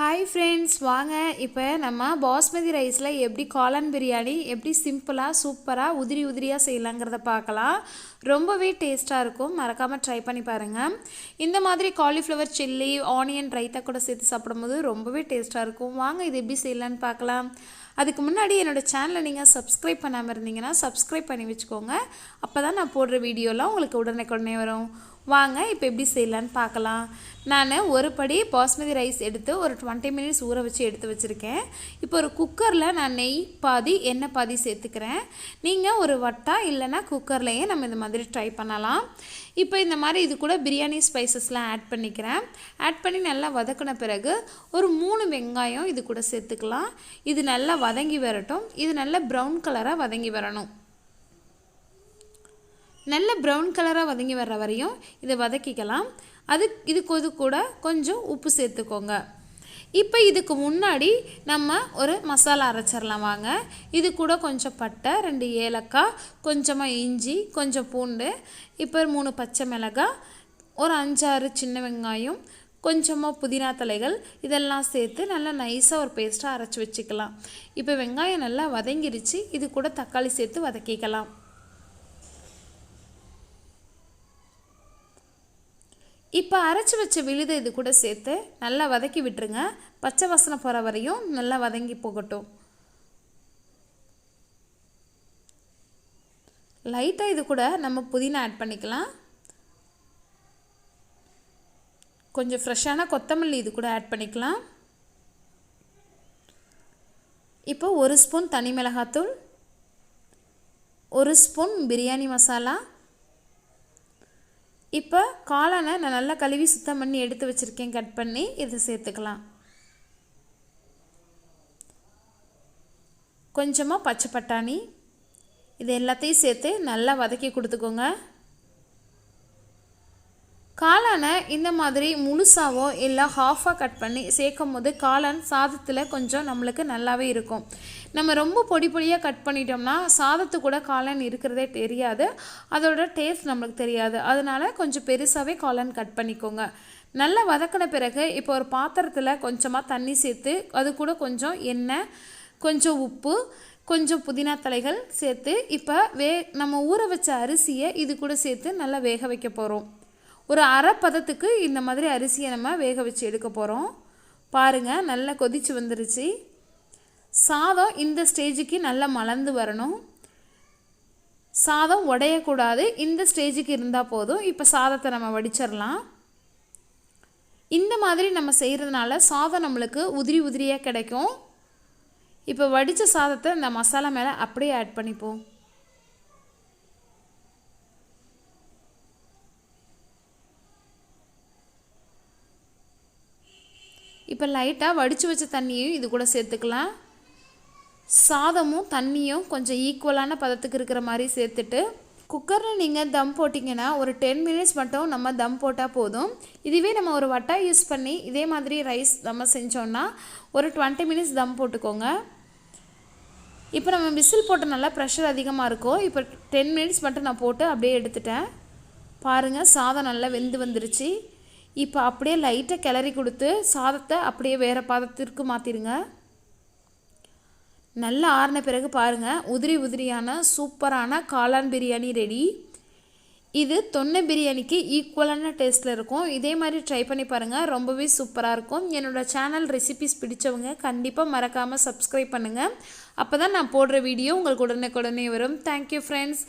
Hi friends வாங்க. இப்போ நம்ம பாஸ்மதி ரைஸில் எப்படி காளான் பிரியாணி எப்படி சிம்பிளாக சூப்பராக உதிரி உதிரியாக செய்யலாங்கிறத பார்க்கலாம். ரொம்பவே டேஸ்ட்டாக இருக்கும். மறக்காமல் ட்ரை பண்ணி பாருங்கள் இந்த மாதிரி காலிஃப்ளவர் சில்லி ஆனியன் ரைத்தா கூட சேர்த்து சாப்பிடும்போது ரொம்பவே டேஸ்ட்டாக இருக்கும். வாங்க இது எப்படி செய்யலான்னு பார்க்கலாம். அதுக்கு முன்னாடி என்னோடய சேனலை நீங்கள் சப்ஸ்கிரைப் பண்ணாமல் இருந்தீங்கன்னா சப்ஸ்கிரைப் பண்ணி வச்சுக்கோங்க. அப்போ தான் நான் போடுற வீடியோலாம் உங்களுக்கு உடனே வரும். வாங்க இப்போ எப்படி செய்யலான்னு பார்க்கலாம். நான் ஒரு படி பாஸ்மதி ரைஸ் எடுத்து ஒரு டுவெண்ட்டி மினிட்ஸ் ஊற வச்சு எடுத்து வச்சுருக்கேன். இப்போ ஒரு குக்கரில் நான் நெய் பாதி எண்ணெய் பாதி சேர்த்துக்கிறேன். நீங்கள் ஒரு வட்டா இல்லைன்னா குக்கர்லேயே நம்ம இந்த மாதிரி ட்ரை பண்ணலாம். இப்போ இந்த மாதிரி இது கூட பிரியாணி ஸ்பைசஸ்லாம் ஆட் பண்ணிக்கிறேன். ஆட் பண்ணி நல்லா வதக்கின பிறகு ஒரு மூணு வெங்காயம் இது கூட சேர்த்துக்கலாம். இது நல்லா வதங்கி வரட்டும். இது நல்ல ப்ரௌன் கலராக வதங்கி வரணும். நல்ல ப்ரௌன் கலராக வதங்கி வர்ற வரையும் இதை வதக்கிக்கலாம். அது இது கூட கொஞ்சம் உப்பு சேர்த்துக்கோங்க. இப்போ இதுக்கு முன்னாடி நம்ம ஒரு மசாலா அரைச்சிடலாம் வாங்க. இது கூட கொஞ்சம் பட்டை ரெண்டு ஏலக்காய் கொஞ்சமாக இஞ்சி கொஞ்சம் பூண்டு இப்போ மூணு பச்சை மிளகாய் ஒரு அஞ்சாறு சின்ன வெங்காயம் கொஞ்சமாக புதினா தலைகள் இதெல்லாம் சேர்த்து நல்லா நைஸாக ஒரு பேஸ்ட்டாக அரைச்சி வச்சுக்கலாம். இப்போ வெங்காயம் நல்லா வதங்கிருச்சு இது கூட தக்காளி சேர்த்து வதக்கிக்கலாம். இப்போ அரைச்சி வச்ச விழுதை இது கூட சேர்த்து நல்லா வதக்கி விட்டுருங்க. பச்சை வாசனை போகிற வரையும் நல்லா வதங்கி போகட்டும். லைட்டாக இது கூட நம்ம புதினா ஆட் பண்ணிக்கலாம். கொஞ்சம் ஃப்ரெஷ்ஷான கொத்தமல்லி இது கூட ஆட் பண்ணிக்கலாம். இப்போ ஒரு ஸ்பூன் தனி மிளகாத்தூள் ஒரு ஸ்பூன் பிரியாணி மசாலா. இப்போ காளானை நான் நல்லா கழுவி சுத்தம் பண்ணி எடுத்து வச்சுருக்கேன் கட் பண்ணி இதை சேர்த்துக்கலாம். கொஞ்சமாக பச்சை பட்டாணி இது எல்லாத்தையும் சேர்த்து நல்லா வதக்கி கொடுத்துக்கோங்க. காளானை இந்த மாதிரி முழுசாவோ இல்லை ஹாஃபாக கட் பண்ணி சேர்க்கும் போது காளான் சாதத்தில் கொஞ்சம் நம்மளுக்கு நல்லாவே இருக்கும். நம்ம ரொம்ப பொடி பொடியாக கட் பண்ணிட்டோம்னா சாதத்து கூட காளான் இருக்கிறதே தெரியாது. அதோட டேஸ்ட் நம்மளுக்கு தெரியாது. அதனால கொஞ்சம் பெருசாகவே காளான் கட் பண்ணிக்கோங்க. நல்லா வதக்கின பிறகு இப்போ ஒரு பாத்திரத்தில் கொஞ்சமாக தண்ணி சேர்த்து அது கூட கொஞ்சம் எண்ணெய் கொஞ்சம் உப்பு கொஞ்சம் புதினா தலைகள் சேர்த்து இப்போ வே நம்ம ஊற வச்ச அரிசியை இது கூட சேர்த்து நல்லா வேக வைக்க போகிறோம் ஒரு அரை பதத்துக்கு இந்த மாதிரி அரிசியை நம்ம வேக வச்சு எடுக்க போகிறோம் பாருங்கள் நல்லா கொதிச்சு வந்துருச்சு. சாதம் இந்த ஸ்டேஜுக்கு நல்லா மலர்ந்து வரணும். சாதம் உடையக்கூடாது. இந்த ஸ்டேஜுக்கு இருந்தால் போதும். இப்போ சாதத்தை நம்ம வடிச்சிடலாம். இந்த மாதிரி நம்ம செய்கிறதுனால சாதம் நம்மளுக்கு உதிரி உதிரியாக கிடைக்கும். இப்போ வடித்த சாதத்தை இந்த மசாலா மேலே அப்படியே ஆட் பண்ணிப்போம். இப்போ லைட்டாக வடித்து வச்ச தண்ணியும் இது கூட சேர்த்துக்கலாம். சாதமும் தண்ணியும் கொஞ்சம் ஈக்குவலான பதத்துக்கு இருக்கிற மாதிரி சேர்த்துட்டு குக்கரில் நீங்கள் தம் போட்டிங்கன்னா ஒரு டென் மினிட்ஸ் மட்டும் நம்ம தம் போட்டால் போதும். இதுவே நம்ம ஒரு வட்டா யூஸ் பண்ணி இதே மாதிரி ரைஸ் நம்ம செஞ்சோன்னா ஒரு டுவெண்ட்டி மினிட்ஸ் தம் போட்டுக்கோங்க. இப்போ நம்ம விசில் போட்டனால ப்ரெஷர் அதிகமாக இருக்கும் இப்போ டென் மினிட்ஸ் மட்டும் நான் போட்டு அப்படியே எடுத்துட்டேன். பாருங்கள் சாதம் நல்லா வெந்து வந்துருச்சு. இப்போ அப்படியே லைட்டாக கிளறி கொடுத்து சாதத்தை அப்படியே வேறு பாதத்திற்கு மாற்றிடுங்க நல்லா ஆறின பிறகு பாருங்கள் உதிரி உதிரியான சூப்பரான காளான் பிரியாணி ரெடி இது தொன்னை பிரியாணிக்கு ஈக்குவலான டேஸ்ட்டில் இருக்கும். இதே மாதிரி ட்ரை பண்ணி பாருங்கள் ரொம்பவே சூப்பராக இருக்கும். என்னோடய சேனல் ரெசிபிஸ் பிடிச்சவங்க கண்டிப்பாக மறக்காமல் சப்ஸ்கிரைப் பண்ணுங்கள் அப்போ தான் நான் போடுற வீடியோ உங்களுக்கு உடனே உடனே வரும் தேங்க்யூ ஃப்ரெண்ட்ஸ்